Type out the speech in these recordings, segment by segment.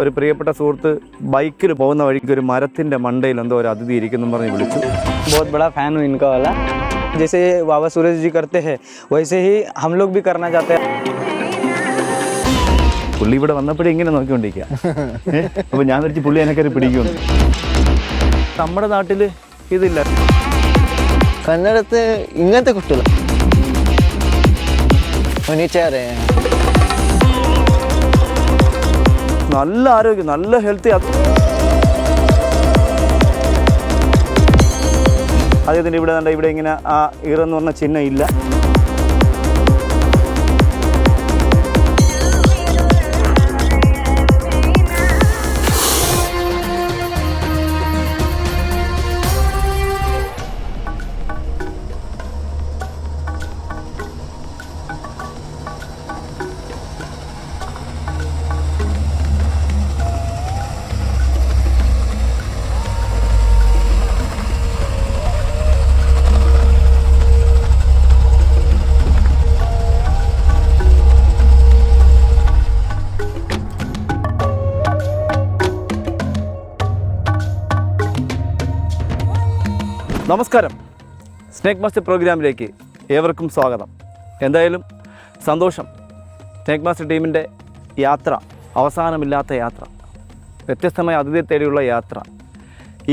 ഒരു പ്രിയപ്പെട്ട സുഹൃത്ത് ബൈക്കിൽ പോകുന്ന വഴിക്ക് ഒരു മരത്തിന്റെ മണ്ടയിൽ എന്തോ ഒരു അതിഥി ഇരിക്കുന്നു പറഞ്ഞ് വിളിച്ചു. ബോത്ത് ബഡ ഫാൻ ഇൻകാ വല്ല ജൈസേ ബാബ ജി കർത്തേ ഹെ വൈസേ ഹി ഹം ബി കർണ പുള്ളി ഇവിടെ വന്നപ്പോഴേ ഇങ്ങനെ നോക്കിക്കൊണ്ടിരിക്കുക. അപ്പൊ ഞാൻ വിളിച്ച് പുള്ളി എനക്കൊരു പിടിക്കുന്നു നമ്മുടെ നാട്ടിൽ ഇതില്ല. കന്നഡത്ത് ഇങ്ങനത്തെ കുട്ടികൾ ഒന്നിച്ചേറേ നല്ല ആരോഗ്യം നല്ല ഹെൽത്തി അദ്ദേഹത്തിന്റെ ഇവിടെ ഇവിടെ ഇങ്ങനെ ആ ഈറെന്ന് പറഞ്ഞ ചിഹ്നം ഇല്ല. നമസ്കാരം. സ്നേക് മാസ്റ്റർ പ്രോഗ്രാമിലേക്ക് ഏവർക്കും സ്വാഗതം. എന്തായാലും സന്തോഷം. സ്നേക് മാസ്റ്റർ ടീമിന്റെ യാത്ര അവസാനമില്ലാത്ത യാത്ര വ്യത്യസ്തമായ അതിഥി തേടിയുള്ള യാത്ര.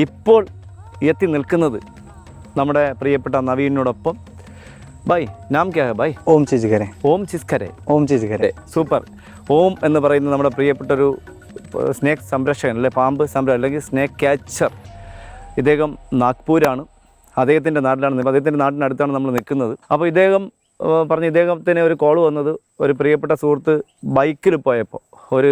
ഇപ്പോൾ എത്തി നിൽക്കുന്നത് നമ്മുടെ പ്രിയപ്പെട്ട നവീനോടൊപ്പം. ബൈ നാം ക്യാ by? Om ചിജിഖരെ Om ചിസ്ഖരെ Om ചിജിഖരെ super. ഓം എന്ന് പറയുന്ന നമ്മുടെ പ്രിയപ്പെട്ട ഒരു സ്നേക് സംരക്ഷകൻ അല്ലെ പാമ്പ് സംരക്ഷ അല്ലെങ്കിൽ സ്നേക് ക്യാച്ചർ. ഇദ്ദേഹം നാഗ്പൂരാണ്. അദ്ദേഹത്തിന്റെ നാട്ടിലാണ്. അദ്ദേഹത്തിന്റെ നാട്ടിനടുത്താണ് നമ്മൾ നിൽക്കുന്നത് അപ്പോൾ ഇദ്ദേഹം പറഞ്ഞ ഇദ്ദേഹത്തിന് ഒരു കോൾ വന്നത് ഒരു പ്രിയപ്പെട്ട സുഹൃത്ത് ബൈക്കിൽ പോയപ്പോൾ ഒരു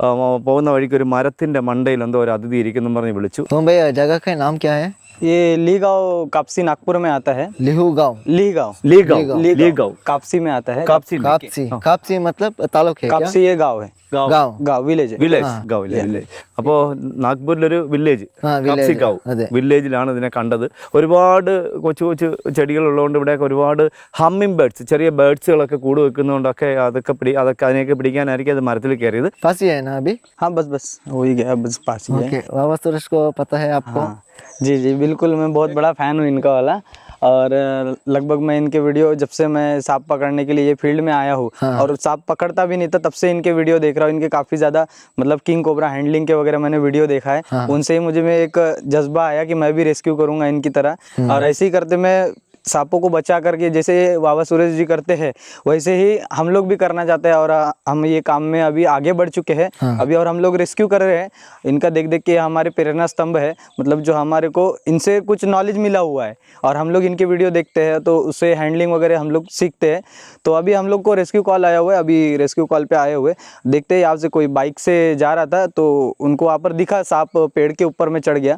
ആ, പോകുന്ന വഴിക്ക് ഒരു മരത്തിൻ്റെ മണ്ടയിൽ എന്തോ ഒരു അതിഥി ഇരിക്കുന്നു പറഞ്ഞ് വിളിച്ചു तो भैया जगह का नाम क्या है ये ली गाँव कापसी नागपुर में आता है लिहू गांव ली गाँव ലീഗാവ് ലീഗാവ് कापसी में आता है കാപ്സി कापसी कापसी मतलब तालुक है क्या कापसी ये गाँव है गांव गाँव विलेज है വില്ലേജ് ഗാവ് വില്ലേജ് അപ്പോൾ നാഗ്പൂരിലൊരു വില്ലേജ് ആ, village. കാപ്സി ഗാവ് അതെ. വില്ലേജിലാണ് ഇതിനെ കണ്ടത് ഒരുപാട് കൊച്ചു കൊച്ചു ചെടികളുള്ളതുകൊണ്ട് ഇവിടെയൊക്കെ ഒരുപാട് ഹമ്മിങ് ബേർഡ്സ് ചെറിയ ബേർഡ്സുകളൊക്കെ കൂട് വെക്കുന്നതുകൊണ്ടൊക്കെ അതൊക്കെ പിടി അതൊക്കെ അതിനെയൊക്കെ പിടിക്കാനായിരിക്കും അത് മരത്തിൽ കയറിയത് पास ही है ना अभी हाँ बस बस वही गया बस पास ही है ओके बाबा सुरेश को पता है आपको हाँ जी जी बिल्कुल मैं बहुत बड़ा फ़ैन हूँ इनका वाला और अ, लगभग मैं इनके वीडियो जब से मैं सांप पकड़ने के लिए ये फील्ड में आया हूँ और सांप पकड़ता भी नहीं था तब से इनके वीडियो देख रहा हूँ इनके काफ़ी ज़्यादा मतलब किंग कोबरा हैंडलिंग के वगैरह मैंने वीडियो देखा है उनसे ही मुझे में एक जज्बा आया कि मैं भी रेस्क्यू करूँगा इनकी तरह और ऐसे ही करते मैं सांपों को बचा करके जैसे बाबा सूरज जी करते हैं वैसे ही हम लोग भी करना चाहते हैं और हम ये काम में अभी आगे बढ़ चुके हैं। हाँ। अभी और हम लोग रेस्क्यू कर रहे हैं। इनका देख देख के हमारे प्रेरणा स्तंभ है मतलब जो हमारे को इनसे कुछ नॉलेज मिला हुआ है और हम लोग इनके वीडियो देखते हैं तो उससे हैंडलिंग वगैरह हम लोग सीखते हैं। तो अभी हम लोग को रेस्क्यू कॉल आया हुआ है अभी रेस्क्यू कॉल पर आए हुए देखते ही आपसे कोई बाइक से जा रहा था तो उनको वहाँ पर दिखा सांप पेड़ के ऊपर में चढ़ गया।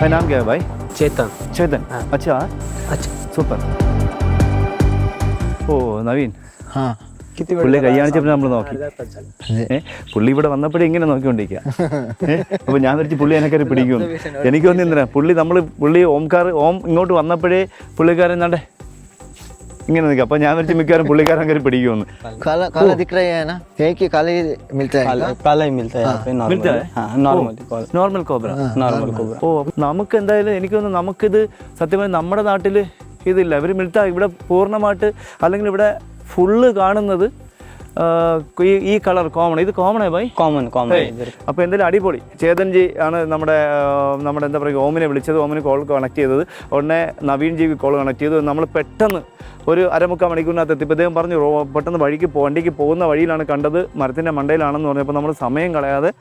भाई नाम क्या है भाई चेतन चेतन अच्छा अच्छा സൂപ്പർ ഓ നവീൻ हाँ किती പുള്ളി കൈ കാണിച്ചപ്പോൾ നമ്മൾ നോക്കി ഏ പുള്ളി ഇവിടെ വന്നപ്പോഴേ ഇങ്ങനെ നോക്കിക്കൊണ്ടിരിക്കുക ഏ അപ്പൊ ഞാൻ വിളിച്ച് പുള്ളി എന്നെ കയറി പിടിക്കുമെന്ന് എനിക്ക് തോന്നി എന്തിനാ പുള്ളി നമ്മൾ പുള്ളി ഓംകാർ ഓം ഇങ്ങോട്ട് വന്നപ്പോഴേ പുള്ളിക്കാരൻ എന്താണ്ടേ ഇങ്ങനെ നിൽക്കുക അപ്പൊ ഞാൻ വിളിച്ച് മിക്കവാറും പുള്ളിക്കാരൻ കയറി പിടിക്കുമെന്ന് काला काला दिख रहा है ना एक ही काला ही मिलता है काला काला ही मिलता है यहाँ पे नॉर्मल मिलता है? हाँ normally normal cobra normal cobra ഓ അപ്പൊ നമുക്ക് എന്തായാലും എനിക്ക് തോന്നുന്നു നമുക്കിത് സത്യമായി നമ്മുടെ നാട്ടിൽ ഇതില്ല ഇവർ മിൽത്ത ഇവിടെ പൂർണ്ണമായിട്ട് അല്ലെങ്കിൽ ഇവിടെ ഫുള്ള് കാണുന്നത് ആ, ഈ കളർ കോമൺ ഇത് കോമൺ ആയി കോമൺ കോമൺ അപ്പോൾ എന്തായാലും അടിപൊളി. ചേതൻജി ആണ് നമ്മുടെ നമ്മുടെ എന്താ പറയുക ഓമിനെ വിളിച്ചത്. ഓമിന് കോൾ കണക്ട് ചെയ്തത്. ഉടനെ നവീൻ ജി കോൾ കണക്ട് ചെയ്തു. നമ്മൾ പെട്ടെന്ന് ഒരു അരമുക്കാൽ മണിക്കൂറിനകത്ത് എത്തി. അദ്ദേഹം പറഞ്ഞു പെട്ടെന്ന് വഴിക്ക് വണ്ടിക്ക് പോകുന്ന വഴിയിലാണ് കണ്ടത്. മരത്തിന്റെ മണ്ടയിലാണെന്ന് പറഞ്ഞപ്പോൾ നമ്മൾ സമയം കളയാതെ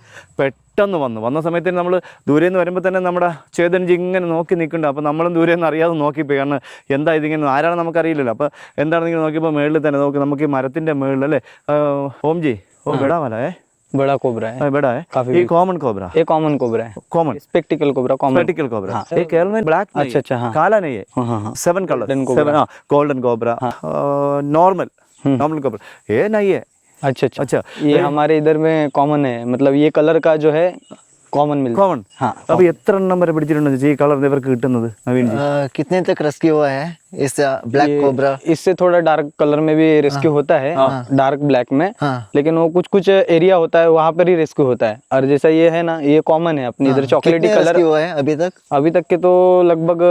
പെട്ടെന്ന് വന്നു വന്ന സമയത്തിന് നമ്മൾ ദൂരെ നിന്ന് വരുമ്പോൾ തന്നെ നമ്മുടെ ചേതൻജി ഇങ്ങനെ നോക്കി നിൽക്കുന്നുണ്ട് അപ്പോൾ നമ്മളും ദൂരെ നിന്ന് അറിയാതെ നോക്കിപ്പോയി കാരണം എന്താ ഇതിങ്ങനെ ആരാണെന്ന് നമുക്കറിയില്ലല്ലോ അപ്പോൾ എന്താണെന്ന് ഇങ്ങനെ നോക്കിയപ്പോൾ മേളിൽ തന്നെ നോക്കി നമുക്ക് ഈ മരത്തിൻ്റെ മേളിൽ അല്ലേ ആ, ഓംജി ओ बड़ा वाला है बड़ा कोबरा है हाँ, बड़ा है काफी ये big। कॉमन कोबरा ये कॉमन कोबरा है common spectacle cobra common spectacle cobra ये केरल में ब्लैक अच्छा, अच्छा, हाँ। काला नहीं है हाँ हाँ हाँ seven colour Golden cobra. Seven हाँ golden cobra normal normal cobra ये नहीं है अच्छा अच्छा अच्छा ये हमारे इधर में कॉमन है मतलब ये कलर का जो है कॉमन मिलता കോമൺ हाँ അപ്പൊ എത്ര എണ്ണം വരെ പിടിച്ചിട്ടുണ്ടെന്ന് വെച്ചാൽ ഈ കളർ ഇവർക്ക് കിട്ടുന്നത് നവീൻ ജി आ, कितने तक रेस्क्यू हुआ है इससे ब्लैक कोबरा इससे थोड़ा डार्क कलर में भी रेस्क्यू होता है डार्क ब्लैक में। लेकिन वो कुछ कुछ एरिया होता है वहाँ पर ही रेस्क्यू होता है। और जैसा ये है ना ये कॉमन है अपने इधर चॉकलेटी कलर हुआ है अभी तक? अभी तक के तो लगभग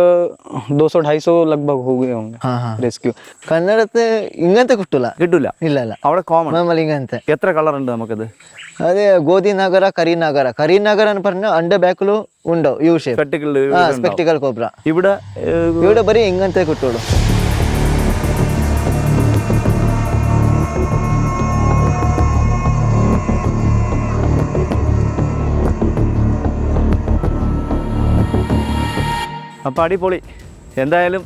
दो सौ ढाई सौ लगभग हो गए होंगे। रेस्क्यू ಕನ್ನಡತೆ ಇಂಗಂತ ಕೊಟ್ಟಿಲ್ಲ ಗಿಡ್ಡಿಲ್ಲ ಇಲ್ಲ ಇಲ್ಲ ಅವಳ ಕಾಮನ್ ನಾರ್ಮಲ್ ಇಂಗಂತೆ ಎತ್ರ ಕಲರ್ ಉಂಟು ನಮಕದು ಅದೇ ಗೋಧಿ ನಗರ ಕರಿನಗರ ಕರಿನಗರ ಅನ್ನ ಪರ್ನ ಅಂಡ ಬ್ಯಾಕ್ಲು ഉണ്ടോ? യു ഷേപ്പ് സ്പെക്ടിക്കൽ കോബ്ര ഇവിടെ ഇവിടെ വരെ ഇങ്ങനത്തെ കിട്ടുള്ളൂ അപ്പോൾ അടിപൊളി. എന്തായാലും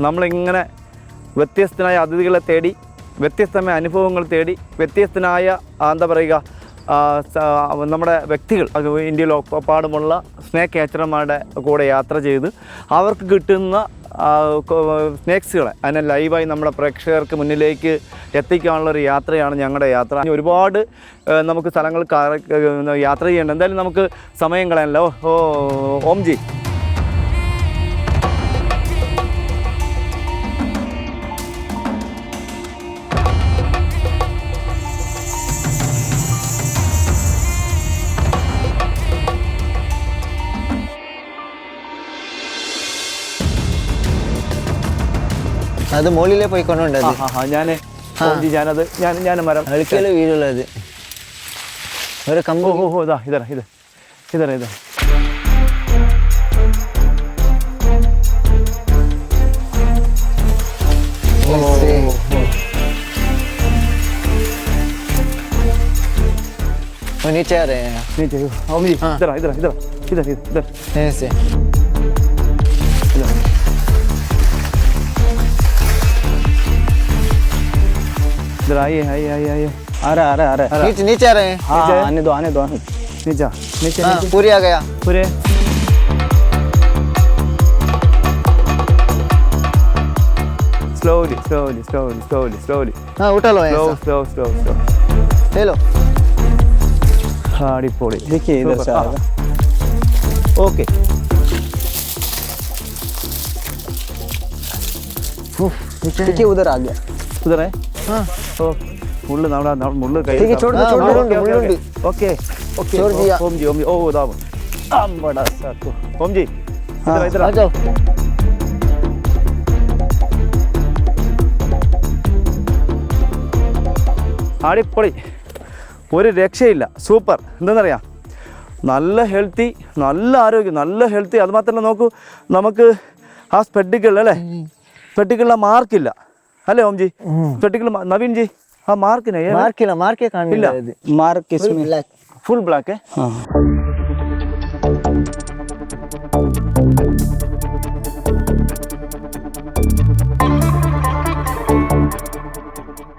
നമ്മളിങ്ങനെ വ്യത്യസ്തനായ അതിഥികളെ തേടി വ്യത്യസ്തമായ അനുഭവങ്ങൾ തേടി വ്യത്യസ്തനായ എന്താ പറയുക നമ്മുടെ വ്യക്തികൾ ഇന്ത്യയിൽ ഒപ്പാടുമുള്ള സ്നേക്ക് ക്യാച്ചർമാരുടെ കൂടെ യാത്ര ചെയ്ത് അവർക്ക് കിട്ടുന്ന സ്നേക്സുകളെ അതിനെ ലൈവായി നമ്മുടെ പ്രേക്ഷകർക്ക് മുന്നിലേക്ക് എത്തിക്കാനുള്ള ഒരു യാത്രയാണ് ഞങ്ങളുടെ യാത്ര. ഒരുപാട് നമുക്ക് സ്ഥലങ്ങൾ യാത്ര ചെയ്യേണ്ട. എന്തായാലും നമുക്ക് സമയം കളയാനല്ലോ. ഓ ഓംജി അത് മുകളിലേ പോയിക്കൊണ്ടുണ്ട് ആ ആ, ആ ഞാൻ ഓംജി ഞാനത് ഞാൻ ഞാൻ മരം അഴുക്കല് വീഴുള്ളത് ഒരു ഓ കമ്പ് ഓ ഓ ഇതാ ഇതറ ഇത് ഇതറ ഇതാ वो नीचे आ रहे हैं नीचे ओमजी इधर आ, इधर आ, इधर आ, इधर इधर इधर ऐसे इधर आइए आइए आइए आइए। आ रहा आ रहा आ रहा नीचे नीचे आ रहे हैं। हाँ आने दो आने दो नीचे नीचे, नीचे। पूरी आ गया। पूरे। Slowly slowly slowly slowly slowly हाँ उठा लो slow slow slow slow ले लो। खाड़ी पड़ी। देखिए इधर से आ हाँ। ओके। देखिए उधर आ गया। उधर है ഓ മുള്ളു നമ്മുടെ മുള്ളു കൈ ഓക്കെ ഓക്കെ ഓം ജി ഓം ജി. ഓ ഇതാവും അമ്പടാ സാക്കു ഓം ജി ഇത്ര അടിപൊളി. ഒരു രക്ഷയില്ല. സൂപ്പർ. എന്തെന്നറിയാം? നല്ല ഹെൽത്തി നല്ല ആരോഗ്യം നല്ല ഹെൽത്തി. അതുമാത്രമല്ല നോക്കൂ നമുക്ക് ആ സ്പെഡിക്കിൾ അല്ലേ? സ്പെഡിക്കിളിലെ മാർക്കില്ല हले ओम जी पर्टिकुलर नवीन जी हाँ मार्क नहीं है मार्क इला मार्क के कांड इला मार्क किसमें ब्लैक फुल ब्लैक है हाँ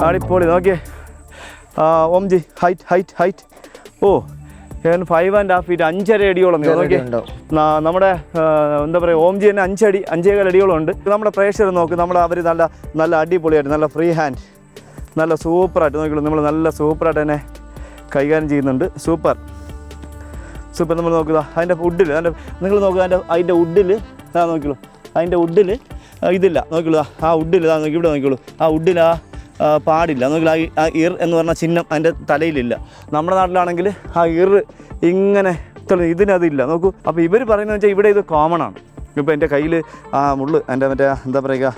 आरी पोले ओके ओम जी हाइट हाइट हाइट ओ ഞാൻ ഫൈവ് ആൻഡ് ഹാഫ് ഫീറ്റ് അഞ്ചര അടിയോളം നീളം. നോക്കിയേ. ഉണ്ടാവും. ന- നമ്മുടെ എന്താ പറയുക ഓംജി തന്നെ അഞ്ചടി അഞ്ചേകാൽ അടിയോളം ഉണ്ട് നമ്മുടെ പ്രേക്ഷകർ നോക്ക് നമ്മുടെ അവർ നല്ല നല്ല അടിപൊളിയായിട്ട് നല്ല ഫ്രീ ഹാൻഡ് നല്ല സൂപ്പറായിട്ട് നോക്കിയുള്ളൂ നമ്മൾ നല്ല സൂപ്പറായിട്ട് തന്നെ കൈകാര്യം ചെയ്യുന്നുണ്ട്. സൂപ്പർ സൂപ്പർ നമ്മൾ നോക്കുക. അതിന്റെ ഉഡിൽ അതിന്റെ നിങ്ങൾ നോക്കുക അതിന്റെ അതിന്റെ ഉഡിൽ ആ നോക്കിയുള്ളൂ അതിന്റെ ഉഡിൽ ഇതില്ല. നോക്കിയുള്ളൂ ആ ഉഡിൽ ഇതാ നോക്കി ഇവിടെ നോക്കിയുള്ളൂ ആ ഉഡിലാ ആ, പാടില്ല. നോക്കില്ല ആ ഇർ എന്ന് പറഞ്ഞ ചിഹ്നം അതിന്റെ തലയിലില്ല. നമ്മുടെ നാട്ടിലാണെങ്കിൽ ആ ഇർ ഇങ്ങനെ ഇതിനതില്ല. നോക്കൂ. അപ്പോൾ ഇവർ പറയുന്നത് വെച്ചാൽ ഇവിടെ ഇത് കോമൺ ആണ്. ഇപ്പോൾ എന്റെ കയ്യിൽ ആ മുള്ള് എന്റെ മറ്റേ എന്താ പറയുക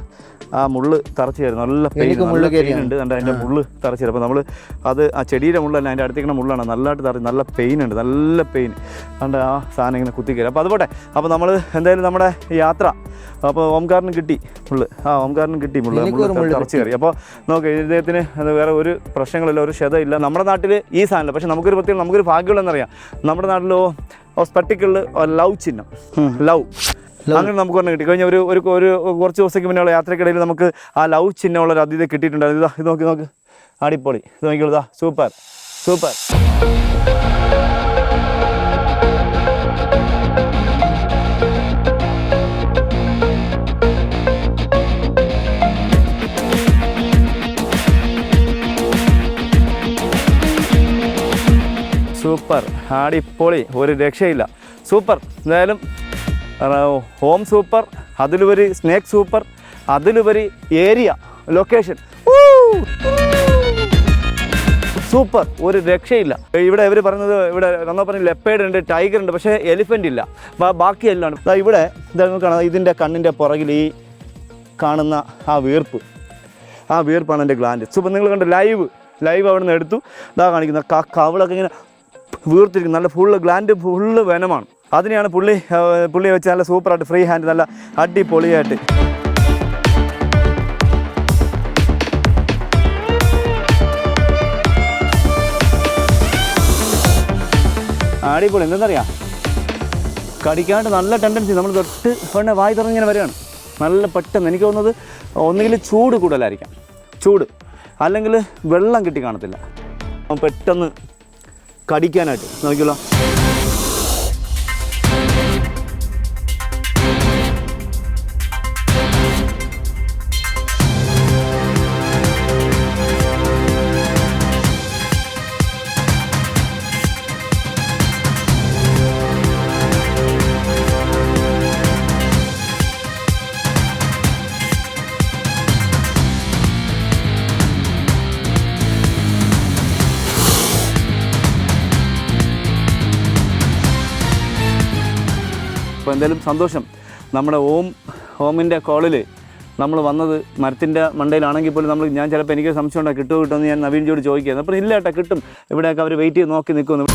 ആ മുള്ള് തറച്ച് തരും നല്ല പെയിൻ നല്ല. ഉണ്ട്. കണ്ട? അതിന്റെ മുള്ള് തറച്ച് തരും അപ്പോൾ നമ്മൾ അത് ആ ചെടിയുടെ മുള്ളല്ല അതിന്റെ അടുത്തേക്കുന്ന മുള്ളാണ്. നല്ലതായിട്ട് തറ നല്ല പെയിൻ ഉണ്ട്. നല്ല പെയിൻ അതുകൊണ്ട് ആ സാധനം ഇങ്ങനെ കുത്തി കയറി അപ്പോൾ അതുപോട്ടെ. അപ്പോൾ നമ്മൾ എന്തായാലും നമ്മുടെ യാത്ര അപ്പോൾ ഓംകാറിന് കിട്ടി മുള്ള്. ആ ഓംകാറിന് കിട്ടി മുള്ള്. മുള്ള് തറച്ച് കയറി അപ്പോൾ നോക്ക് ഇദ്ദേഹത്തിന് വേറെ ഒരു പ്രശ്നങ്ങളില്ല ഒരു ക്ഷതമില്ല നമ്മുടെ നാട്ടിൽ ഈ സാധനമില്ല. പക്ഷേ നമുക്കൊരു പ്രത്യേകം നമുക്കൊരു ഭാഗ്യമുള്ളതെന്നറിയാം. നമ്മുടെ നാട്ടിലോ സ്പെട്ടിക്കുള്ള ലവ് ചിഹ്നം. ലവ് അങ്ങനെ നമുക്ക് പറഞ്ഞു കിട്ടി. കഴിഞ്ഞ ഒരു ഒരു കുറച്ച് ദിവസത്തേക്ക് മുന്നേ യാത്രക്കിടയിൽ നമുക്ക് ആ ലവ് ചിഹ്നമുള്ള ഒരു അതിഥി കിട്ടിയിട്ടുണ്ടായിരുന്നു. ഇതാ നോക്കി നോക്ക്. അടിപൊളി. ഇത് നോക്കിയുള്ളൂ ഇതാ സൂപ്പർ. സൂപ്പർ. സൂപ്പർ. അടിപൊളി. ഒരു രക്ഷയില്ല. സൂപ്പർ. എന്തായാലും ഹോം സൂപ്പർ അതിലുപരി സ്നേക്ക് സൂപ്പർ അതിലുപരി ഏരിയ ലൊക്കേഷൻ സൂപ്പർ ഒരു രക്ഷയില്ല. ഇവിടെ ഇവർ പറഞ്ഞത് ഇവിടെ നമ്മൾ പറഞ്ഞ ലെപ്പേഡ് ഉണ്ട് ടൈഗർ ഉണ്ട് പക്ഷേ എലിഫന്റ് ഇല്ല. ബാക്കി ദാ ഇവിടെ കാണാം ഇതിന്റെ കണ്ണിന്റെ പുറകിൽ ഈ കാണുന്ന ആ വീർപ്പ്. ആ വീർപ്പാണ് എന്റെ ഗ്ലാൻഡ് സൂപ്പർ നിങ്ങൾ കണ്ട ലൈവ് ലൈവ് അവിടെ നിന്ന് എടുത്തു. ഇതാ കാണിക്കുന്ന കവളൊക്കെ ഇങ്ങനെ വീർത്തിരിക്കും നല്ല ഫുള്ള് ഗ്ലാൻഡ് ഫുള്ള് വനമാണ്. അതിനെയാണ് പുള്ളി പുള്ളിയെ വെച്ച് നല്ല സൂപ്പറായിട്ട് ഫ്രീ ഹാൻഡ് നല്ല അടിപൊളിയായിട്ട്. അടിപൊളി എന്തെന്നറിയാം? കടിക്കാണ്ട് നല്ല ടെൻഡൻസി നമ്മൾ തൊട്ട് പെണ്ണെ വായി തുറന്നിങ്ങനെ വരികയാണ്. നല്ല പെട്ടെന്ന് എനിക്ക് തോന്നുന്നത് ഒന്നുകിൽ ചൂട് കൂടുതലായിരിക്കാം. ചൂട്. അല്ലെങ്കിൽ വെള്ളം കിട്ടി കാണത്തില്ല. പെട്ടെന്ന് കടിക്കാനായിട്ട്. നോക്കിയല്ലോ എന്തായാലും സന്തോഷം. നമ്മുടെ ഓം ഹോമിന്റെ കോളിൽ നമ്മൾ വന്നത് മരത്തിന്റെ മണ്ടയിലാണെങ്കിൽ പോലും നമ്മൾ ഞാൻ ചിലപ്പോൾ എനിക്ക് സംശയം ഉണ്ടോ? കിട്ടുമോ കിട്ടുമെന്ന് ഞാൻ നവീൻജിയോട് ചോദിക്കുന്നത് അപ്പോൾ ഇല്ല ഏട്ടാ കിട്ടും. ഇവിടെയൊക്കെ അവർ വെയിറ്റ് ചെയ്ത് നോക്കി നിൽക്കുന്നു.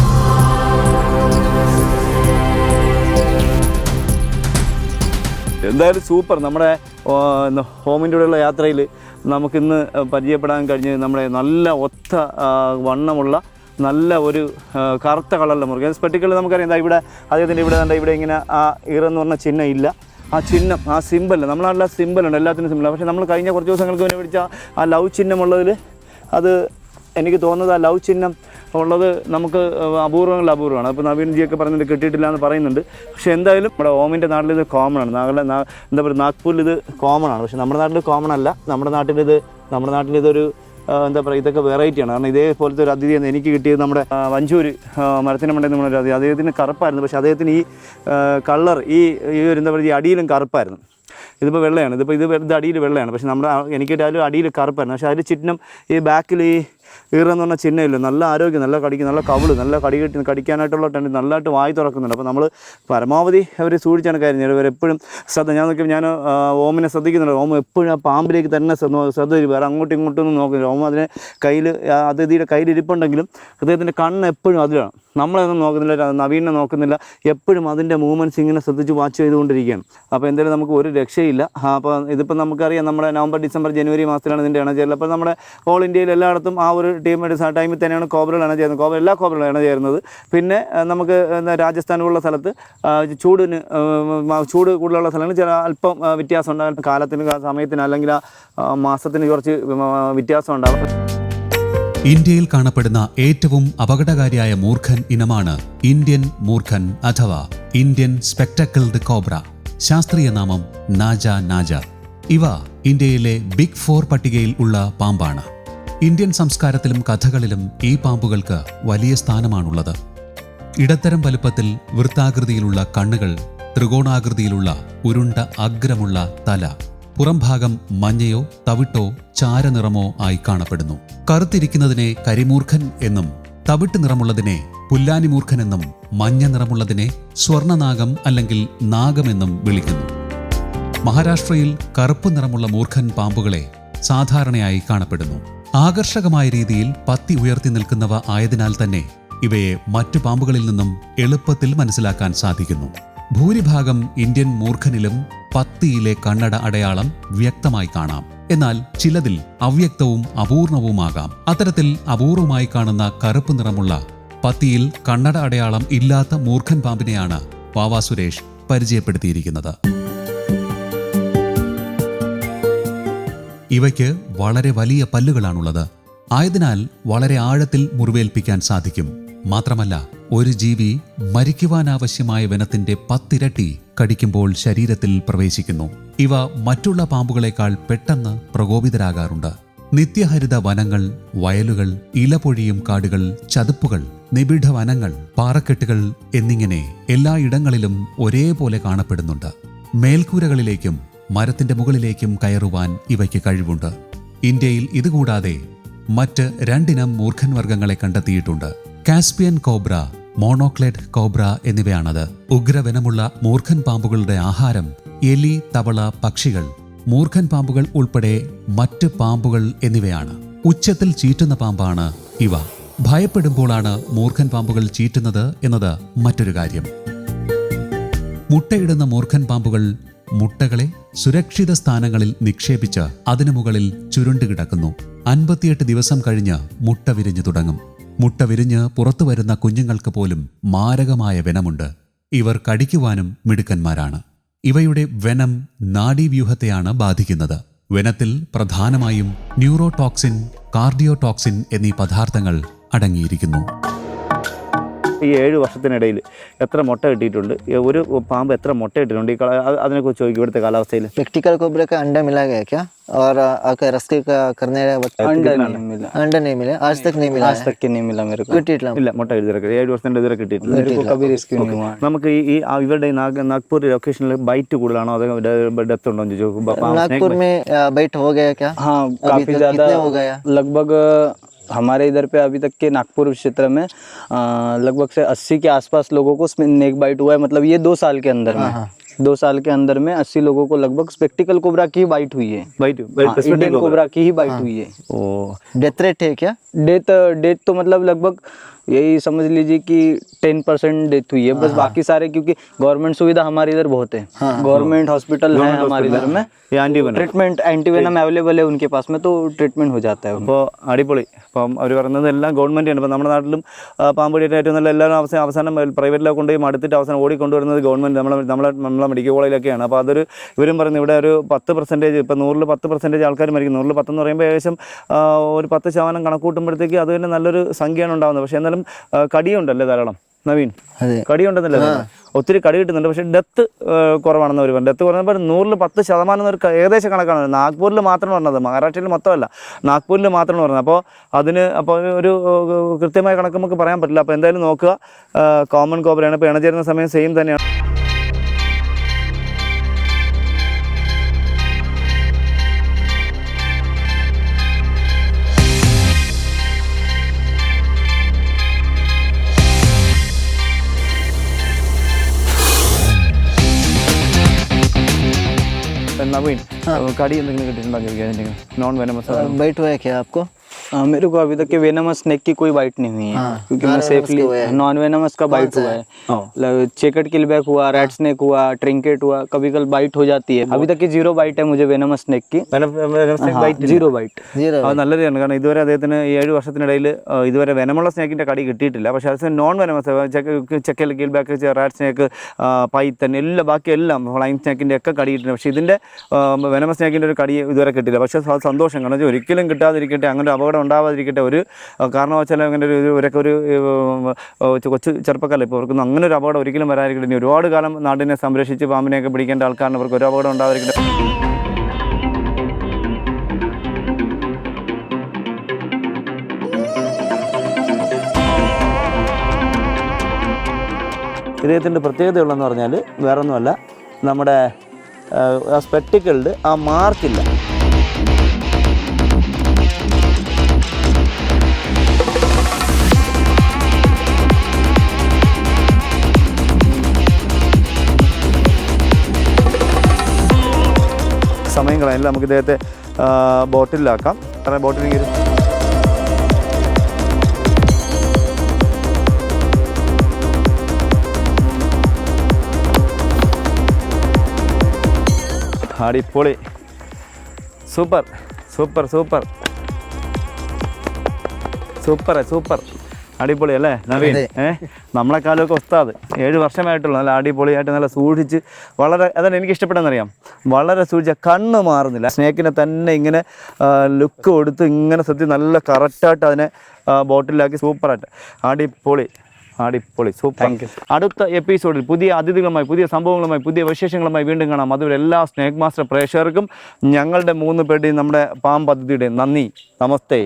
എന്തായാലും സൂപ്പർ നമ്മുടെ ഹോമിന്റെ കൂടെയുള്ള യാത്രയിൽ നമുക്കിന്ന് പരിചയപ്പെടാൻ കഴിഞ്ഞ് നമ്മുടെ നല്ല ഒത്ത വണ്ണമുള്ള നല്ല ഒരു കറുത്ത കളറിലെ മുറുകൻ സ്പെട്ടിക്കൽ നമുക്കറിയാം എന്താ ഇവിടെ അദ്ദേഹത്തിന്റെ ഇവിടെ കണ്ട ഇവിടെ ഇങ്ങനെ ആ ഈറെന്ന് പറഞ്ഞ ചിഹ്നം ഇല്ല. ആ ചിഹ്നം ആ സിമ്പൽ നമ്മുടെ നാട്ടിലെ സിമ്പലുണ്ട് എല്ലാത്തിനും സിമ്പിൾ പക്ഷേ നമ്മൾ കഴിഞ്ഞ കുറച്ച് ദിവസങ്ങൾക്ക് മുന്നേ പിടിച്ച ആ ലവ് ചിഹ്നമുള്ളതിൽ അത് എനിക്ക് തോന്നുന്നത് ആ ലവ് ചിഹ്നം ഉള്ളത് നമുക്ക് അപൂർവങ്ങളിൽ അപൂർവമാണ്. അപ്പോൾ നവീൻജിയൊക്കെ പറഞ്ഞിട്ട് കിട്ടിയിട്ടില്ല എന്ന് പറയുന്നുണ്ട്. പക്ഷേ എന്തായാലും നമ്മുടെ ഓമിന്റെ നാട്ടിൽ ഇത് കോമൺ ആണ്. നാളെ നാ- എന്താ പറയുക നാഗ്പൂരിൽ ഇത് കോമൺ ആണ്. പക്ഷേ നമ്മുടെ നാട്ടിൽ കോമൺ അല്ല. നമ്മുടെ നാട്ടിലിത് നമ്മുടെ നാട്ടിലിതൊരു എന്താ പറയുക ഇതൊക്കെ വെറൈറ്റിയാണ് കാരണം ഇതേപോലത്തെ ഒരു അതിഥിയാണ് എനിക്ക് കിട്ടിയത് നമ്മുടെ വഞ്ചൂര് മരത്തിന് മണ്ടയിൽ നിന്ന് ഒരു അതിഥി. അദ്ദേഹത്തിന് കറുപ്പായിരുന്നു. പക്ഷേ അദ്ദേഹത്തിന് ഈ കളർ ഈ ഈ ഒരു എന്താ പറയുക ഈ അടിയിലും കറുപ്പായിരുന്നു. ഇതിപ്പോൾ വെള്ളയാണ്. ഇതിപ്പോൾ ഇത് ഇത് അടിയിൽ വെള്ളയാണ്. പക്ഷേ നമ്മുടെ എനിക്ക് കിട്ടിയാലും അടിയിൽ കറുപ്പായിരുന്നു. പക്ഷേ അതിൽ ചിഹ്നം ഈ ബാക്കിൽ ഈ ഈറെന്ന് പറഞ്ഞാൽ ചിഹ്നമില്ല. നല്ല ആരോഗ്യം നല്ല കടിക്കും നല്ല കവിൾ നല്ല കടി കിട്ടി കടിക്കാനായിട്ടുള്ള ടെൻഡ് നല്ലതായിട്ട് വായി തുറക്കുന്നുണ്ട്. അപ്പോൾ നമ്മൾ പരമാവധി അവർ സൂക്ഷിച്ചാണ് കാര്യം. ഇവർ എപ്പോഴും ശ്രദ്ധ ഞാൻ നോക്കി ഞാൻ ഓമിനെ ശ്രദ്ധിക്കുന്നുണ്ട്. ഓം എപ്പോഴും ആ പാമ്പിലേക്ക് തന്നെ ശ്രദ്ധ വേറെ അങ്ങോട്ടും ഇങ്ങോട്ടും ഒന്നും നോക്കുന്നില്ല. ഓം അതിനെ കയ്യിൽ അതിഥിയുടെ കയ്യിൽ ഇരിപ്പുണ്ടെങ്കിലും അദ്ദേഹത്തിന്റെ കണ്ണ് എപ്പോഴും അതിലാണ്. നമ്മളെയൊന്നും നോക്കുന്നില്ല നവീനെ നോക്കുന്നില്ല. എപ്പോഴും അതിന്റെ മൂവ്മെന്റ്സ് ഇങ്ങനെ ശ്രദ്ധിച്ച് വാച്ച് ചെയ്തുകൊണ്ടിരിക്കുകയാണ്. അപ്പോൾ എന്തായാലും നമുക്ക് ഒരു രക്ഷയില്ല. അപ്പോൾ ഇതിപ്പോൾ നമുക്കറിയാം നമ്മുടെ നവംബർ ഡിസംബർ ജനുവരി മാസത്തിലാണ് ഇതിന്റെ ഇണചേരൽ അപ്പോൾ നമ്മുടെ ഓൾ ഇന്ത്യയിൽ എല്ലായിടത്തും ആ ഒരു ടീം ടൈമിൽ തന്നെയാണ് കോബ്രകൾ ഇണ ചേരുന്നത് കോബ്ര എല്ലാ കോബ്രകളും ഇണ ചേരുന്നത് പിന്നെ നമുക്ക് രാജസ്ഥാൻ പോലുള്ള സ്ഥലത്ത് ആ, ചൂടിന് ചൂട് കൂടുതലുള്ള സ്ഥലങ്ങളിൽ ചില അല്പം വ്യത്യാസം ഉണ്ടാകും കാലത്തിന് ആ സമയത്തിന് അല്ലെങ്കിൽ ആ ആ, മാസത്തിന് കുറച്ച് വ്യത്യാസം ഉണ്ടാകും ഇന്ത്യയിൽ കാണപ്പെടുന്ന ഏറ്റവും അപകടകാരിയായ മൂർഖൻ ഇനമാണ് ഇന്ത്യൻ മൂർഖൻ അഥവാ ഇന്ത്യൻ സ്പെക്ടക്കിൾഡ് കോബ്ര ശാസ്ത്രീയ നാമം നാജ നാജ. ഇവ ഇന്ത്യയിലെ ബിഗ് ഫോർ പട്ടികയിൽ ഉള്ള പാമ്പാണ്. ഇന്ത്യൻ സംസ്കാരത്തിലും കഥകളിലും ഈ പാമ്പുകൾക്ക് വലിയ സ്ഥാനമാണുള്ളത്. ഇടത്തരം വലുപ്പത്തിൽ വൃത്താകൃതിയിലുള്ള കണ്ണുകൾ ത്രികോണാകൃതിയിലുള്ള ഉരുണ്ട അഗ്രമുള്ള തല പുറംഭാഗം മഞ്ഞയോ തവിട്ടോ ചാരനിറമോ ആയി കാണപ്പെടുന്നു. കറുത്തിരിക്കുന്നതിനെ കരിമൂർഖൻ എന്നും തവിട്ട് നിറമുള്ളതിനെ പുല്ലാനിമൂർഖൻ എന്നും മഞ്ഞ നിറമുള്ളതിനെ സ്വർണനാഗം അല്ലെങ്കിൽ നാഗമെന്നും വിളിക്കുന്നു. മഹാരാഷ്ട്രയിൽ കറുപ്പ് നിറമുള്ള മൂർഖൻ പാമ്പുകളെ സാധാരണയായി കാണപ്പെടുന്നു. ആകർഷകമായ രീതിയിൽ പത്തി ഉയർത്തി നിൽക്കുന്നവ ആയതിനാൽ തന്നെ ഇവയെ മറ്റു പാമ്പുകളിൽ നിന്നും എളുപ്പത്തിൽ മനസ്സിലാക്കാൻ സാധിക്കുന്നു. ഭൂരിഭാഗം ഇന്ത്യൻ മൂർഖനിലും പത്തിയിലെ കണ്ണട അടയാളം വ്യക്തമായി കാണാം. എന്നാൽ ചിലതിൽ അവ്യക്തവും അപൂർണവുമാകാം. അത്തരത്തിൽ അപൂർവമായി കാണുന്ന കറുപ്പ് നിറമുള്ള പത്തിയിൽ കണ്ണട അടയാളം ഇല്ലാത്ത മൂർഖൻ പാമ്പിനെയാണ് വാവാ സുരേഷ് പരിചയപ്പെടുത്തിയിരിക്കുന്നത്. ഇവയ്ക്ക് വളരെ വലിയ പല്ലുകളാണുള്ളത്. ആയതിനാൽ വളരെ ആഴത്തിൽ മുറിവേൽപ്പിക്കാൻ സാധിക്കും. മാത്രമല്ല ഒരു ജീവി മരിക്കുവാനാവശ്യമായ വനത്തിന്റെ പത്തിരട്ടി കടിക്കുമ്പോൾ ശരീരത്തിൽ പ്രവേശിക്കുന്നു. ഇവ മറ്റുള്ള പാമ്പുകളെക്കാൾ പെട്ടെന്ന് പ്രകോപിതരാകാറുണ്ട്. നിത്യഹരിത വനങ്ങൾ വയലുകൾ ഇലപൊഴിയും കാടുകൾ ചതുപ്പുകൾ നിബിഡ വനങ്ങൾ പാറക്കെട്ടുകൾ എന്നിങ്ങനെ എല്ലായിടങ്ങളിലും ഒരേപോലെ കാണപ്പെടുന്നുണ്ട്. മേൽക്കൂരകളിലേക്കും മരത്തിന്റെ മുകളിലേക്കും കയറുവാൻ ഇവയ്ക്ക് കഴിവുണ്ട്. ഇന്ത്യയിൽ ഇതുകൂടാതെ മറ്റ് രണ്ടിനം മൂർഖൻ വർഗങ്ങളെ കണ്ടെത്തിയിട്ടുണ്ട്. കാസ്പിയൻ കോബ്ര മോണോക്ലേഡ് കോബ്ര എന്നിവയാണത്. ഉഗ്രവനമുള്ള മൂർഖൻ പാമ്പുകളുടെ ആഹാരം എലി തവള പക്ഷികൾ മൂർഖൻ പാമ്പുകൾ ഉൾപ്പെടെ മറ്റ് പാമ്പുകൾ എന്നിവയാണ്. ഉച്ചത്തിൽ ചീറ്റുന്ന പാമ്പാണ് ഇവ. ഭയപ്പെടുമ്പോഴാണ് മൂർഖൻ പാമ്പുകൾ ചീറ്റുന്നത് എന്നത് മറ്റൊരു കാര്യം. മുട്ടയിടുന്ന മൂർഖൻ പാമ്പുകൾ മുട്ടകളെ സുരക്ഷിത സ്ഥാനങ്ങളിൽ നിക്ഷേപിച്ച് അതിനു മുകളിൽ ചുരുണ്ടുകിടക്കുന്നു അൻപത്തിയെട്ട് ദിവസം കഴിഞ്ഞ് മുട്ട വിരിഞ്ഞു തുടങ്ങും. മുട്ട വിരിഞ്ഞ് പുറത്തു വരുന്ന കുഞ്ഞുങ്ങൾക്ക് പോലും മാരകമായ വെനമുണ്ട്. ഇവർ കടിക്കുവാനും മിടുക്കന്മാരാണ്. ഇവയുടെ വെനം നാഡീവ്യൂഹത്തെയാണ് ബാധിക്കുന്നത്. വെനത്തിൽ പ്രധാനമായും ന്യൂറോടോക്സിൻ കാർഡിയോടോക്സിൻ എന്നീ പദാർത്ഥങ്ങൾ അടങ്ങിയിരിക്കുന്നു. ഈ ഏഴ് വർഷത്തിനിടയിൽ എത്ര മുട്ട കിട്ടിയിട്ടുണ്ട്? ഒരു പാമ്പ് എത്ര മുട്ട ഇട്ടിട്ടുണ്ട് ഈ അതിനെക്കുറിച്ച് ചോദിക്കും ഇവിടുത്തെ കാലാവസ്ഥയിൽ. ടെക്ടിക്കൽ കോബ്രൊക്കെ അണ്ട മിലാകയാ और आपका रेस्क्यू का करने अंडा नहीं मिला अंडा नहीं मिला आज तक नहीं मिला आज तक नहीं मिला मेरे को കിട്ടിയിട്ടില്ല. ഇല്ല മുട്ട എഴുതി ഏഴ് വർഷത്തിന്റെ ഇതുവരെ കിട്ടിയിട്ടില്ല. നമുക്ക് ഈ ഇവരുടെ നാഗ്പൂർ ലൊക്കേഷനിൽ ബൈറ്റ് കൂടുതലാണോ? അതൊക്കെ ഡെത്ത് ഉണ്ടോ ചോദിച്ചു നാഗ്പൂർ മേ ബൈറ്റ് ഹോ ഗയാ ക്യാ हाँ काफी ज्यादा लगभग हमारे इधर पे अभी तक के नागपुर क्षेत्र में लगभग से 80 के आसपास लोगों को नेक बाइट हुआ है मतलब ये दो साल के अंदर में। दो साल के अंदर में अस्सी लोगों को लगभग स्पेक्टिकल कोबरा की बाइट हुई है। बाइट हाँ, कोबरा की ही बाइट हुई है। डेथ रेट है क्या? डेथ डेथ तो मतलब लगभग यही समझ लीजिए कि टेन परसेंट डेथ हुई है बस बाकी सारे क्योंकि गवर्नमेंट सुविधा हमारे इधर बहुत है गवर्नमेंट हॉस्पिटल है हमारे इधर में ഈ ആൻറ്റിവനം ट्रीटमेंट एंटीवेनम अवेलेबल है उनके पास में तो ट्रीटमेंट हो जाता है उनका। അപ്പോൾ അടിപൊളി അപ്പം അവർ പറയുന്നത് എല്ലാം ഗവൺമെൻറ് ആണ് ഇപ്പം നമ്മുടെ നാട്ടിലും ആ, പാമ്പ് കടിയേറ്റ ഏറ്റവും നല്ല എല്ലാവരും അവസാനം അവസാനം പ്രൈവറ്റിലൊക്കെ കൊണ്ടുപോയി മടുത്തിട്ട് അവസാനം ഓടിക്കൊണ്ടുവരുന്നത് ഗവൺമെൻറ് നമ്മളെ നമ്മളെ നമ്മളെ മെഡിക്കൽ കോളേജിലൊക്കെയാണ് അപ്പോൾ അതൊരു ഇവരും പറയുന്നത് ഇവിടെ ഒരു പത്ത് പെർസെൻറ്റേജ് ഇപ്പം നൂറിൽ പത്ത് പെർസെൻറ്റേജ് ആൾക്കാർ മരിക്കും നൂറിൽ പത്തെന്ന് പറയുമ്പോൾ ഏകദേശം ആ, ഒരു പത്ത് ശതമാനം കണക്ക് കൂട്ടുമ്പോഴത്തേക്ക് അത് തന്നെ നല്ലൊരു സംഖ്യയാണ് ഉണ്ടാകുന്നത് പക്ഷേ എന്നാലും ആ, കടിയുണ്ടല്ലേ ധാരാളം? നവീൻ കടിയുണ്ടെന്നല്ലേ ഒത്തിരി കടി കിട്ടുന്നുണ്ട്. പക്ഷേ ഡെത്ത് കുറവാണെന്ന് അവർ പറഞ്ഞു ഡെത്ത് കുറഞ്ഞപ്പോൾ നൂറിൽ പത്ത് ശതമാനം എന്നൊരു ക- ഏകദേശം കണക്കാണ് നാഗ്പൂരിൽ മാത്രം പറഞ്ഞത്. മഹാരാഷ്ട്രയിൽ മൊത്തമല്ല. നാഗ്പൂരിൽ മാത്രം പറഞ്ഞത്. അപ്പോൾ അതിന് അപ്പോൾ ഒരു കൃത്യമായ കണക്ക് നമുക്ക് പറയാൻ പറ്റില്ല. അപ്പോൾ എന്തായാലും നോക്കുക. കോമൺ കോബ്രയാണ് ഇപ്പോൾ ഇണചേരുന്ന സമയം സെയിം തന്നെയാണ്. നവീൻ കടി എന്തെങ്കിലും കിട്ടിയിട്ടുണ്ടോ ചോദിക്കുക നോൺ വെനമസ് बाइट हुआ है क्या आपको हाँ, मेरे को अभी तक के वेनमस स्नेक की कोई बाइट नहीं हुई है क्योंकि मैं सेफली नॉन वेनमस का बाइट हुआ है चेकट किलबैक हुआ रेड स्नेक हुआ ट्रिंकेट हुआ कभी कभी बाइट हो जाती है अभी तक की जीरो बाइट है मुझे वेनमस स्नेक की हाँ, जीरो बाइट जीरो അത് നല്ലൊരു കാരണം കാരണം ഇതുവരെ അദ്ദേഹത്തിന് ഈ ഏഴ് വർഷത്തിനിടയിൽ ആ, ഇതുവരെ വെനമുള്ള സ്നേക്കിൻ്റെ കടി കിട്ടിയിട്ടില്ല പക്ഷേ അത് non venomous checkered keel back rat snake python എല്ലാം ബാക്കി എല്ലാം ഫ്ലൈങ് സ്നേക്കിൻ്റെ ഒക്കെ കടി കിട്ടിയിട്ടുണ്ട് പക്ഷേ ഇതിൻ്റെ വെനമ സ്നേക്കിൻ്റെ ഒരു കടി ഇതുവരെ കിട്ടിയില്ല പക്ഷേ സ- സന്തോഷം കാരണം വെച്ചാൽ ഒരിക്കലും കിട്ടാതിരിക്കട്ടെ അങ്ങനെ ഒരു അപകടം ഉണ്ടാവാതിരിക്കട്ടെ. ഒരു കാരണം കാരണവശാലും അങ്ങനെ ഒരു ഇവരൊക്കെ ഒരു കൊച്ചു ചെറുപ്പക്കാരല്ല ഇപ്പോൾ അവർക്കൊന്നും അങ്ങനെ ഒരു അപകടം ഒരിക്കലും വരാതിരിക്കട്ടെ. ഇനി ഒരുപാട് കാലം നാടിനെ സംരക്ഷിച്ച് പാമ്പിനെയൊക്കെ പിടിക്കേണ്ട ആൾക്കാരാണ്. അവർക്ക് ഒരു അപകടം ഉണ്ടാവാതിരിക്കട്ടെ. ഇദ്ദേഹത്തിന്റെ പ്രത്യേകതയുള്ളതെന്ന് പറഞ്ഞാൽ വേറൊന്നുമല്ല. നമ്മുടെ ആ ആ മാർക്കില്ല സമയം കളയാനില്ല നമുക്ക് ഇദ്ദേഹത്തെ ബോട്ടിലാക്കാം. കാരണം ബോട്ടിൽ ഇങ്ങനെ അടിപൊളി super super super. Super super. അടിപൊളി അല്ലേ നവീൻ ഏ? നമ്മളെക്കാളൊക്കെ ഒസ്താത് ഏഴ് വർഷമായിട്ടുള്ള നല്ല അടിപൊളിയായിട്ട് നല്ല സൂക്ഷിച്ച് വളരെ അതാണ് എനിക്ക് ഇഷ്ടപ്പെട്ടെന്നറിയാം വളരെ സൂക്ഷിച്ച കണ്ണ് മാറുന്നില്ല. സ്നേക്കിനെ തന്നെ ഇങ്ങനെ ലുക്ക് കൊടുത്ത് ഇങ്ങനെ സത്യം നല്ല കറക്റ്റായിട്ട് അതിനെ ബോട്ടിലാക്കി സൂപ്പറായിട്ട്. അടിപൊളി അടിപൊളി സൂപ്പർ. അടുത്ത എപ്പിസോഡിൽ പുതിയ അതിഥികളുമായി പുതിയ സംഭവങ്ങളുമായി പുതിയ വിശേഷങ്ങളുമായി വീണ്ടും കാണാം. അതുവരെ എല്ലാ സ്നേക് മാസ്റ്റർ പ്രേക്ഷകർക്കും ഞങ്ങളുടെ മൂന്ന് പേരുടെയും നമ്മുടെ പാം പദ്ധതിയുടെയും നന്ദി. നമസ്തേ.